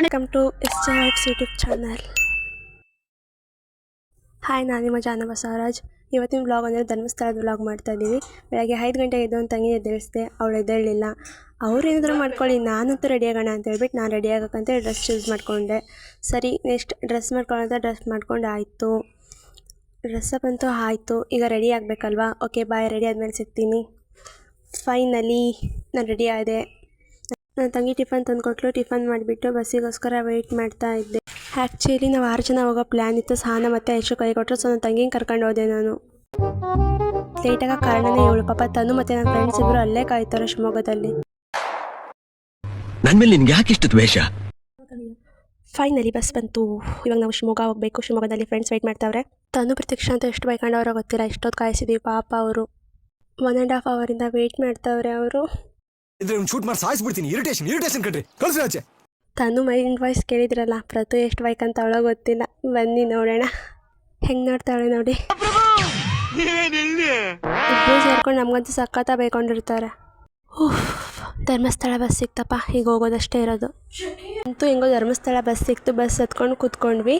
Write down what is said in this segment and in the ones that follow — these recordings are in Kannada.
Welcome to S J vibes YouTube channel hi ನಾನು ನಿಮ್ಮ ಜಾನ ಬಸವರಾಜ್ ಇವತ್ತಿನ ವ್ಲಾಗ್ ಅಂದರೆ ಧರ್ಮಸ್ಥಳದ ವ್ಲಾಗ್ ಇದ್ದೀವಿ ಬೆಳಗ್ಗೆ ಐದು ಗಂಟೆಗೆ ಎದ್ದು ಒಂದು ತಂಗಿ ಎದ್ದೇಳಿಸಿದೆ. ಅವಳು ಎದ್ದೇಳಲಿಲ್ಲ. ಅವ್ರು ಏನಾದರೂ ಮಾಡ್ಕೊಳ್ಳಿ, ನಾನಂತೂ ರೆಡಿ ಆಗೋಣ ಅಂತ ಹೇಳ್ಬಿಟ್ಟು ನಾನು ರೆಡಿ ಆಗೋಕ್ಕಂತ ಡ್ರೆಸ್ ಚೂಸ್ ಮಾಡಿಕೊಂಡೆ. ಸರಿ ನೆಕ್ಸ್ಟ್ ಡ್ರೆಸ್ ಮಾಡ್ಕೊಳ್ಳೋಂತ ಡ್ರೆಸ್ ಮಾಡ್ಕೊಂಡು ಆಯಿತು. ಡ್ರೆಸ್ಸಪ್ ಅಂತೂ ಆಯಿತು. ಈಗ ರೆಡಿ ಆಗಬೇಕಲ್ವಾ? ಓಕೆ ಬಾಯ್ ರೆಡಿ ಆದಮೇಲೆ ಸಿಗ್ತೀನಿ. ಫೈನಲಿ ನಾನು ರೆಡಿ ಆದೆ. ನನ್ನ ತಂಗಿ ಟಿಫನ್ ತಂದುಕೊಟ್ಲು. ಟಿಫನ್ ಮಾಡಿಬಿಟ್ಟು ಬಸ್ಸಿಗೋಸ್ಕರ ವೆಯ್ಟ್ ಮಾಡ್ತಾ ಇದ್ದೆ. ಆ್ಯಕ್ಚುಲಿ ನಾವು ಆರು ಜನ ಹೋಗೋ ಪ್ಲ್ಯಾನ್ ಇತ್ತು. ಸಹನ ಮತ್ತು ಹೆಚ್ಚು ಕೈ ಕೊಟ್ಟರು ಸೊ ನನ್ನ ತಂಗಿನ ಕರ್ಕೊಂಡು ಹೋದೆ ನಾನು. ಲೇಟಾಗ ಕಾರಣನೇ ಹೇಳು ಪಾಪ ತನು ಮತ್ತು ನನ್ನ ಫ್ರೆಂಡ್ಸ್ ಇಬ್ಬರು ಅಲ್ಲೇ ಕಾಯ್ತಾರೆ ಶಿವಮೊಗ್ಗದಲ್ಲಿ. ನನ್ನ ಮೇಲೆ ನಿನ್ಗೆ ಯಾಕೆ ಇಷ್ಟು ದ್ವೇಷ? ಫೈನಲಿ ಬಸ್ ಬಂತು. ಇವಾಗ ನಾವು ಶಿವಮೊಗ್ಗ ಹೋಗಬೇಕು. ಶಿವಮೊಗ್ಗದಲ್ಲಿ ಫ್ರೆಂಡ್ಸ್ ವೆಯ್ಟ್ ಮಾಡ್ತಾವ್ರೆ. ತನು ಪ್ರತ್ಯಕ್ಷ ಅಂತ ಎಷ್ಟು ಬೈಕೊಂಡವ್ರೋ ಗೊತ್ತಿಲ್ಲ. ಎಷ್ಟೊತ್ತು ಕಾಯಿಸಿದ್ವಿ ಪಾಪ ಅವರು. ಒನ್ ಆ್ಯಂಡ್ ಹಾಫ್ ಅವರಿಂದ ವೆಯ್ಟ್ ಮಾಡ್ತಾವ್ರೆ ಅವರು. ಇದ್ರೆ ಒಂದು ಶೂಟ್ ಮಾಡಿ ಸಾಯಿಸ್ಬಿಡ್ತೀನಿ ಇರಿಟೇಷನ್ ಇರಿಟೇಷನ್ ಕಣ್ರಿ. ಕಳ್ಸಿ ಆಚೆ. ತನು ಮೈಂಡ್ ವಾಯ್ಸ್ ಕೇಳಿದ್ರಲ್ಲ ಪ್ರತು ಎಷ್ಟು ಬೈಕ್ ಅಂತ ಅವಳ ಗೊತ್ತಿಲ್ಲ. ಬನ್ನಿ ನೋಡೋಣ. ಹೆಂಗೆ ನೋಡ್ತಾಳೆ ನೋಡಿ. ಇಬ್ಬರು ಸೇರ್ಕೊಂಡು ನಮಗಂತೂ ಸಖತ್ತ ಬೈಕೊಂಡಿರ್ತಾರೆ ಉಫ್ ಧರ್ಮಸ್ಥಳ ಬಸ್ ಸಿಕ್ತಪ್ಪ. ಈಗ ಹೋಗೋದಷ್ಟೇ ಇರೋದು. ಅಂತೂ ಹೆಂಗೋ ಧರ್ಮಸ್ಥಳ ಬಸ್ ಸಿಕ್ತು ಬಸ್ ಹತ್ಕೊಂಡು ಕೂತ್ಕೊಂಡ್ವಿ.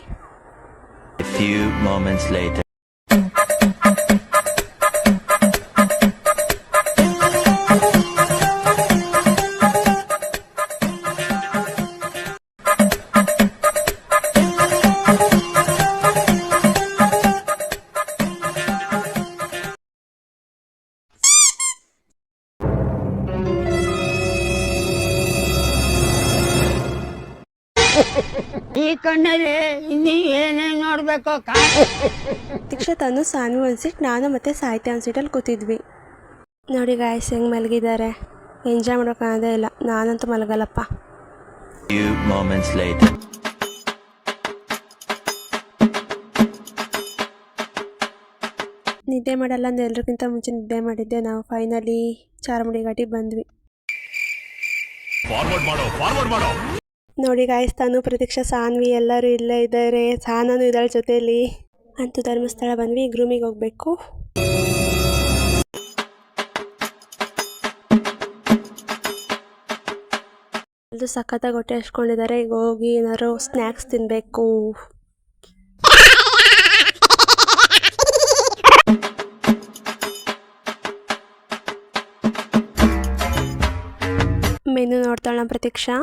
ಕಣ್ಣಲ್ಲಿ ಇನ್ನೀ ಏನೇನ್ ನೋಡ್ಬೇಕು ಕಾ ಅನ್ನು ತನು ಸಾನ್ವಿ ಒಂದು ಸೀಟ್ ನಾನು ಮತ್ತು ಸಾಹಿತ್ಯ ಅನ್ಸಿಟಲ್ಲಿ ಕೂತಿದ್ವಿ. ನೋಡಿ ಗಾಯಸ್ ಹೆಂಗ್ ಮಲಗಿದ್ದಾರೆ. ಎಂಜಾಯ್ ಮಾಡೋಕ್ಕಾಗೋದೇ ಇಲ್ಲ. ನಾನಂತೂ ಮಲಗಲ್ಲಪ್ಪ. Few moments later. ನಿದ್ದೆ ಮಾಡಲ್ಲ ಅಂದ್ರೆ ಎಲ್ರಿಗಿಂತ ಮುಂಚೆ ನಿದ್ದೆ ಮಾಡಿದ್ದೆ. ನಾವು ಫೈನಲಿ ಚಾರ್ಮುಡಿ ಘಾಟಿ ಬಂದ್ವಿ ನೋಡಿ ಗಾಯಸ್ ತಾನು ಪ್ರತೀಕ್ಷಾ ಸಾನ್ವಿ ಎಲ್ಲರೂ ಇಲ್ಲೇ ಇದ್ದಾರೆ. ಸಾನನು ಇದ್ದಾಳೆ ಜೊತೆಯಲ್ಲಿ. ಅಂತೂ ಧರ್ಮಸ್ಥಳ ಬಂದ್ವಿ ಗ್ರೂಮಿಗೆ ಹೋಗಬೇಕು. ಎಲ್ಲರೂ ಸಖತ್ತಾಗಿ ಹೊಟ್ಟೆ ಹಚ್ಕೊಂಡಿದ್ದಾರೆ ಈಗ ಹೋಗಿ ಏನಾದ್ರು ಸ್ನ್ಯಾಕ್ಸ್ ತಿನ್ನಬೇಕು ಮೆನು ನೋಡ್ತಾಳ ಪ್ರತೀಕ್ಷಾ.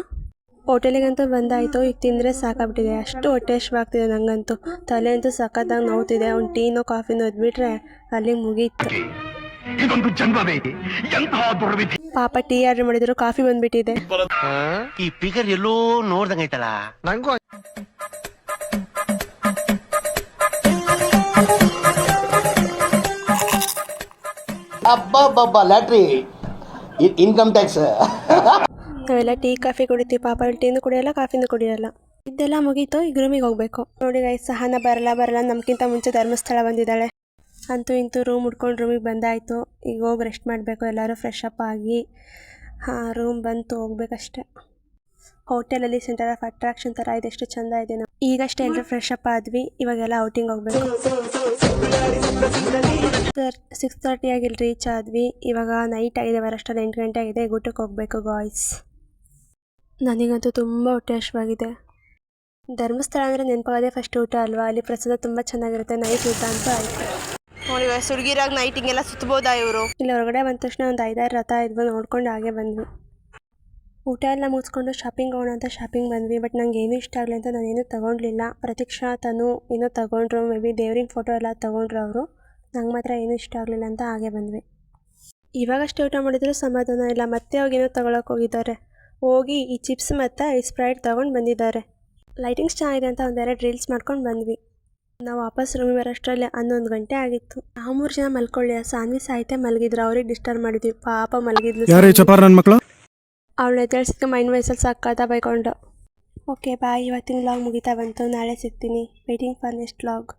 ಹೋಟೆಲಿಗಂತೂ ಬಂದಾಯಿತು ಈಗ ತಿಂದರೆ ಸಾಕಾಗ್ಬಿಟ್ಟಿದೆ. ಅಷ್ಟು ಹೊಟ್ಟೆ ಹಶ್ವಾಗ್ತಿದೆ ನನಗಂತೂ ತಲೆ ಅಂತೂ ಸಖತ್ತಾಗಿ ನೋವುತ್ತಿದೆ ಅವ್ನು ಟೀನೋ ಕಾಫಿನೋ ಎದ್ಬಿಟ್ರೆ ಅಲ್ಲಿ ಮುಗೀತು. ಪಾಪ ಟೀ ಆರ್ಡರ್ ಮಾಡಿದ್ರು ಕಾಫಿ ಬಂದ್ಬಿಟ್ಟಿದೆ. ಈ ಫಿಗರ್ ಎಲ್ಲೋ ನೋಡ್ದಂಗೈತಲ್ಲ ನಂಗೂ ಅಬ್ಬಬ್ಬಬ್ಬ ಲ್ಯಾಟ್ರಿ. Income tax. ನಾವೆಲ್ಲ ಟೀ, ಕಾಫಿ ಕುಡಿತೀವಿ, ಪಾಪ ಟೀನು ಕುಡಿಯೋಲ್ಲ ಕಾಫಿನೂ ಕುಡಿಯೋಲ್ಲ. ಇದೆಲ್ಲ ಮುಗೀತು, ಈಗ ರೂಮಿಗೆ ಹೋಗ್ಬೇಕು. ನೋಡಿ ಗೈ ಸಹನ ಬರಲ್ಲ ಬರಲ್ಲ ನಮ್ಗಿಂತ ಮುಂಚೆ ಧರ್ಮಸ್ಥಳ ಬಂದಿದ್ದಾಳೆ. ಅಂತೂ ಇಂತೂ ರೂಮ್ ಉಡ್ಕೊಂಡು ರೂಮಿಗೆ ಬಂದಾಯಿತು. ಈಗ ಹೋಗಿ ರೆಸ್ಟ್ ಮಾಡಬೇಕು, ಎಲ್ಲರೂ ಫ್ರೆಶ್ ಅಪ್ ಆಗಿ, ಹಾಂ ರೂಮ್ ಬಂತು, ಹೋಗ್ಬೇಕಷ್ಟೆ. ಹೋಟೆಲಲ್ಲಿ ಸೆಂಟರ್ ಆಫ್ ಅಟ್ರಾಕ್ಷನ್ ಥರ ಇದೆ, ಎಷ್ಟು ಚಂದ ಇದೆ ನಾವು ಈಗಷ್ಟೇ ಎಲ್ಲರೂ ಫ್ರೆಶ್ ಅಪ್ ಆದ್ವಿ, ಇವಾಗೆಲ್ಲ ಔಟಿಂಗ್ ಹೋಗ್ಬೇಕು. ಸಿಕ್ಸ್ ತರ್ಟಿ ಆಗಿಲ್ಲಿ ರೀಚ್ ಆದ್ವಿ, ಇವಾಗ ನೈಟ್ ಆಗಿದೆ ಬರೋಷ್ಟರಲ್ಲಿ ಎಂಟು ಗಂಟೆ ಆಗಿದೆ, ಗುಟ್ಟಕ್ಕೆ ಹೋಗ್ಬೇಕು ಗಾಯ್ಸ್ ನನಗಂತೂ ತುಂಬ ಹೊಟ್ಟೆ ಹಶ್ವಾಗಿದೆ ಧರ್ಮಸ್ಥಳ ಅಂದರೆ ನೆನಪಾಗೋದೇ ಫಸ್ಟ್ ಊಟ ಅಲ್ವಾ? ಅಲ್ಲಿ ಪ್ರಸಾದ ತುಂಬ ಚೆನ್ನಾಗಿರುತ್ತೆ. ನೈಟ್ ಊಟ ಅಂತ ಆಯಿತು. ನೋಡಿ ಸುರ್ಗಿರಾಗ ನೈಟ್ ಹಿಂಗೆಲ್ಲ ಸುತ್ತಬೋದಾ ಇವರು? ಇಲ್ಲಿ ಹೊರಗಡೆ ಬಂದ ತಕ್ಷಣ ಒಂದು ಐದಾರು ರಥ ಇದ್ವು ನೋಡ್ಕೊಂಡು ಹಾಗೆ ಬಂದ್ವಿ. ಊಟ ಎಲ್ಲ ಮುಗಿಸ್ಕೊಂಡು ಶಾಪಿಂಗ್ ಹೋಗೋಣ ಅಂತ ಶಾಪಿಂಗ್ ಬಂದ್ವಿ. ಬಟ್ ನಂಗೆ ಏನೂ ಇಷ್ಟ ಆಗಲಿ ಅಂತ ನಾನೇನು ತೊಗೊಂಡ್ಲಿಲ್ಲ. ಪ್ರತೀಕ್ಷಾ ತನು ಏನೋ ತೊಗೊಂಡ್ರು ಮೇ ಬಿ ದೇವ್ರಿನ ಫೋಟೋ ಎಲ್ಲ ತೊಗೊಂಡ್ರು ಅವರು. ನಂಗೆ ಮಾತ್ರ ಏನೂ ಇಷ್ಟ ಆಗಲಿಲ್ಲ ಅಂತ ಹಾಗೆ ಬಂದ್ವಿ. ಇವಾಗಷ್ಟೇ ಊಟ ಮಾಡಿದ್ರು ಸಮಾಧಾನ ಇಲ್ಲ. ಮತ್ತೆ ಏನೋ ತೊಗೊಳಕ್ಕೆ ಹೋಗಿದ್ದಾರೆ. ಹೋಗಿ ಈ ಚಿಪ್ಸ್ ಮತ್ತು ಈ ಸ್ಪ್ರೈಟ್ ತೊಗೊಂಡು ಬಂದಿದ್ದಾರೆ. ಲೈಟಿಂಗ್ಸ್ ಚೆನ್ನಾಗಿದೆ ಅಂತ ಒಂದೆರಡು ರೀಲ್ಸ್ ಮಾಡ್ಕೊಂಡು ಬಂದ್ವಿ. ನಾವು ವಾಪಸ್ ರೂಮಿಗೆ ಬರೋಷ್ಟರಲ್ಲಿ ಹನ್ನೊಂದು ಗಂಟೆ ಆಗಿತ್ತು. ಆ ಮೂರು ಜನ ಮಲ್ಕೊಳ್ಳಿ ಸಾನ್ವಿ ಸಾಹಿತ್ಯ ಮಲಗಿದ್ರು. ಅವ್ರಿಗೆ ಡಿಸ್ಟರ್ಬ್ ಮಾಡಿದ್ವಿ. ಪಾಪ ಮಲಗಿದ್ಲು ಮಕ್ಕಳು ಅವಳನ್ನ ಎದ್ದೇಳ್ಸಿದ್ಕೆ ಮೈಂಡ್ ವಯಸ್ಸಲ್ಲಿ ಸಕ್ಕತ್ತ ಬೈಕೊಂಡು ಓಕೆ ಬಾಯ್ ಇವತ್ತಿನ ಲಾಗ್ ಮುಗಿತಾ ಬಂತು. ನಾಳೆ ಸಿಗ್ತೀನಿ. Waiting for next vlog